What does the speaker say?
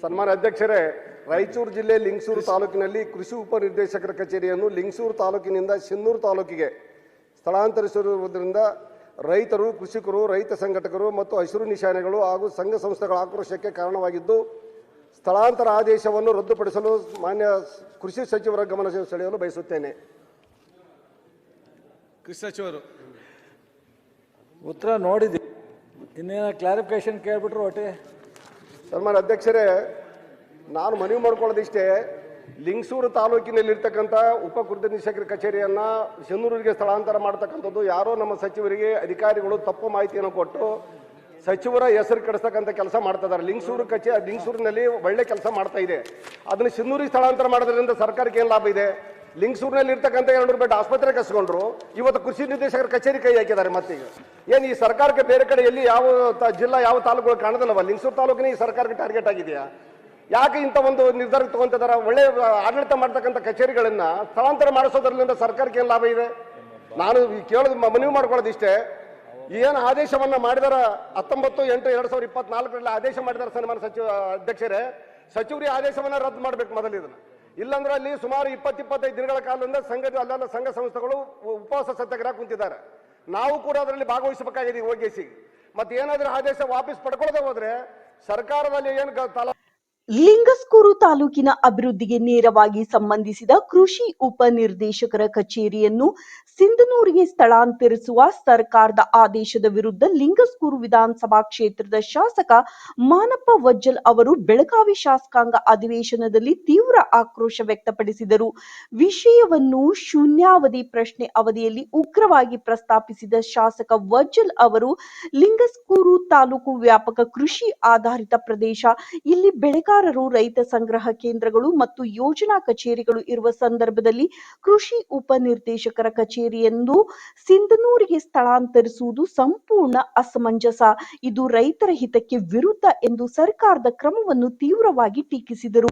ಸನ್ಮಾನ್ಯ ಅಧ್ಯಕ್ಷರೇ ರಾಯಚೂರು ಜಿಲ್ಲೆ ಲಿಂಗಸೂರು ತಾಲೂಕಿನಲ್ಲಿ ಕೃಷಿ ಉಪನಿರ್ದೇಶಕರ ಕಚೇರಿಯನ್ನು ಲಿಂಗಸೂರು ತಾಲೂಕಿನಿಂದ ಸಿನ್ನೂರು ತಾಲೂಕಿಗೆ ಸ್ಥಳಾಂತರಿಸಿರುವುದರಿಂದ ರೈತರು ಕೃಷಿಕರು ರೈತ ಸಂಘಟಕರು ಮತ್ತು ಹಸಿರು ನಿಶಾನೆಗಳು ಹಾಗೂ ಸಂಘ ಸಂಸ್ಥೆಗಳ ಆಕ್ರೋಶಕ್ಕೆ ಕಾರಣವಾಗಿದ್ದು ಸ್ಥಳಾಂತರ ಆದೇಶವನ್ನು ರದ್ದುಪಡಿಸಲು ಮಾನ್ಯ ಕೃಷಿ ಸಚಿವರ ಗಮನ ಸೆಳೆಯಲು ಬಯಸುತ್ತೇನೆ. ಕೃಷಿ ಸಚಿವರು. ಉತ್ತರ ನೋಡಿದ್ವಿ. ಇನ್ನೇನು ಕ್ಲಾರಿಫಿಕೇಶನ್ ಕೇಳ್ಬಿಟ್ರು ಒಟ್ಟೆ ಸನ್ಮಾನ್ಯ ಅಧ್ಯಕ್ಷರೇ, ನಾನು ಮನವಿ ಮಾಡ್ಕೊಳ್ಳೋದಿಷ್ಟೇ, ಲಿಂಗಸೂರು ತಾಲೂಕಿನಲ್ಲಿರ್ತಕ್ಕಂಥ ಉಪ ನಿರ್ದೇಶಕರ ಕಚೇರಿಯನ್ನು ಸಿನ್ನೂರಿಗೆ ಸ್ಥಳಾಂತರ ಮಾಡ್ತಕ್ಕಂಥದ್ದು ಯಾರೋ ನಮ್ಮ ಸಚಿವರಿಗೆ ಅಧಿಕಾರಿಗಳು ತಪ್ಪು ಮಾಹಿತಿಯನ್ನು ಕೊಟ್ಟು ಸಚಿವರ ಹೆಸರು ಕೆಡಿಸ್ತಕ್ಕಂಥ ಕೆಲಸ ಮಾಡ್ತಾ ಇದ್ದಾರೆ. ಲಿಂಗಸೂರು ಕಚೇರಿ ಲಿಂಗಸೂರಿನಲ್ಲಿ ಒಳ್ಳೆ ಕೆಲಸ ಮಾಡ್ತಾ ಇದೆ. ಅದನ್ನು ಸಿನ್ನೂರಿಗೆ ಸ್ಥಳಾಂತರ ಮಾಡೋದ್ರಿಂದ ಸರ್ಕಾರಕ್ಕೆ ಏನು ಲಾಭ ಇದೆ? ಲಿಂಗಸೂರಿನಲ್ಲಿ ಇರ್ತಕ್ಕಂಥ ಎರಡು ಬೆಡ್ ಆಸ್ಪತ್ರೆ ಕಸ್ಕೊಂಡ್ರು. ಇವತ್ತು ಕೃಷಿ ನಿರ್ದೇಶಕರ ಕಚೇರಿ ಕೈ ಹಾಕಿದ್ದಾರೆ ಮತ್ತೀಗ. ಏನು ಈ ಸರ್ಕಾರಕ್ಕೆ ಬೇರೆ ಕಡೆ ಎಲ್ಲಿ ಯಾವ ಜಿಲ್ಲಾ ಯಾವ ತಾಲೂಕುಗಳು ಕಾಣದಲ್ಲವ? ಲಿಂಗಸೂರು ತಾಲೂಕಿನ ಈ ಸರ್ಕಾರಕ್ಕೆ ಟಾರ್ಗೆಟ್ ಆಗಿದೆಯಾ? ಯಾಕೆ ಇಂಥ ಒಂದು ನಿರ್ಧಾರ ತಗೊಂತಿದಾರ? ಒಳ್ಳೆ ಆಡಳಿತ ಮಾಡ್ತಕ್ಕಂಥ ಕಚೇರಿಗಳನ್ನ ಸ್ಥಳಾಂತರ ಮಾಡಿಸೋದ್ರಿಂದ ಸರ್ಕಾರಕ್ಕೆ ಏನು ಲಾಭ ಇದೆ? ನಾನು ಕೇಳೋದು ಮನವಿ ಮಾಡ್ಕೊಳ್ಳೋದು ಇಷ್ಟೇ ಏನು ಆದೇಶವನ್ನ ಮಾಡಿದಾರ? ಹತ್ತೊಂಬತ್ತು, ಎಂಟು, ಎರಡು ಸಾವಿರದ ಇಪ್ಪತ್ನಾಲ್ಕರಲ್ಲಿ ಆದೇಶ ಮಾಡಿದಾರ ಸನ್ಮಾನ ಸಚಿವ, ಅಧ್ಯಕ್ಷರೇ. ಸಚಿವರಿ ಆದೇಶವನ್ನ ರದ್ದು ಮಾಡ್ಬೇಕು ಮೊದಲು ಇಲ್ಲಾಂದ್ರೆ ಅಲ್ಲಿ ಸುಮಾರು ಇಪ್ಪತ್ತು ಇಪ್ಪತ್ತೈದು ದಿನಗಳ ಕಾಲದಿಂದ ಸಂಘದ ಅಲ್ಲೆಲ್ಲ ಸಂಘ ಸಂಸ್ಥೆಗಳು ಉಪವಾಸ ಸತ್ಯಾಗ್ರಹ ಕುಂತಿದ್ದಾರೆ. ನಾವು ಕೂಡ ಅದರಲ್ಲಿ ಭಾಗವಹಿಸಬೇಕಾಗಿದೆ ಓಗೇಸಿ ಮತ್ತೆ ಏನಾದರೂ ಆದೇಶ ವಾಪಸ್ ಪಡ್ಕೊಳ್ಳದೆ ಹೋದ್ರೆ ಸರ್ಕಾರದಲ್ಲಿ ಏನು ಲಿಂಗಸ್ಕೂರು ತಾಲೂಕಿನ ಅಭಿವೃದ್ಧಿಗೆ ನೇರವಾಗಿ ಸಂಬಂಧಿಸಿದ ಕೃಷಿ ಉಪನಿರ್ದೇಶಕರ ಕಚೇರಿಯನ್ನು ಸಿಂಧನೂರಿಗೆ ಸ್ಥಳಾಂತರಿಸುವ ಸರ್ಕಾರದ ಆದೇಶದ ವಿರುದ್ಧ ಲಿಂಗಸ್ಕೂರು ವಿಧಾನಸಭಾ ಕ್ಷೇತ್ರದ ಶಾಸಕ ಮಾನಪ್ಪ ವಜ್ಜಲ್ ಅವರು ಬೆಳಗಾವಿ ಶಾಸಕಾಂಗ ಅಧಿವೇಶನದಲ್ಲಿ ತೀವ್ರ ಆಕ್ರೋಶ ವ್ಯಕ್ತಪಡಿಸಿದರು. ವಿಷಯವನ್ನು ಶೂನ್ಯಾವಧಿ ಪ್ರಶ್ನೆ ಅವಧಿಯಲ್ಲಿ ಉಗ್ರವಾಗಿ ಪ್ರಸ್ತಾಪಿಸಿದ ಶಾಸಕ ವಜ್ಜಲ್ ಅವರು, ಲಿಂಗಸ್ಕೂರು ತಾಲೂಕು ವ್ಯಾಪಕ ಕೃಷಿ ಆಧಾರಿತ ಪ್ರದೇಶ, ಇಲ್ಲಿ ಬೆಳೆಗಾರರು ರೈತ ಸಂಗ್ರಹ ಕೇಂದ್ರಗಳು ಮತ್ತು ಯೋಜನಾ ಕಚೇರಿಗಳು ಇರುವ ಸಂದರ್ಭದಲ್ಲಿ ಕೃಷಿ ಉಪನಿರ್ದೇಶಕರ ಕಚೇರಿಯನ್ನು ಸಿಂಧನೂರಿಗೆ ಸ್ಥಳಾಂತರಿಸುವುದು ಸಂಪೂರ್ಣ ಅಸಮಂಜಸ. ಇದು ರೈತರ ಹಿತಕ್ಕೆ ವಿರುದ್ಧ ಎಂದು ಸರ್ಕಾರದ ಕ್ರಮವನ್ನು ತೀವ್ರವಾಗಿ ಟೀಕಿಸಿದರು.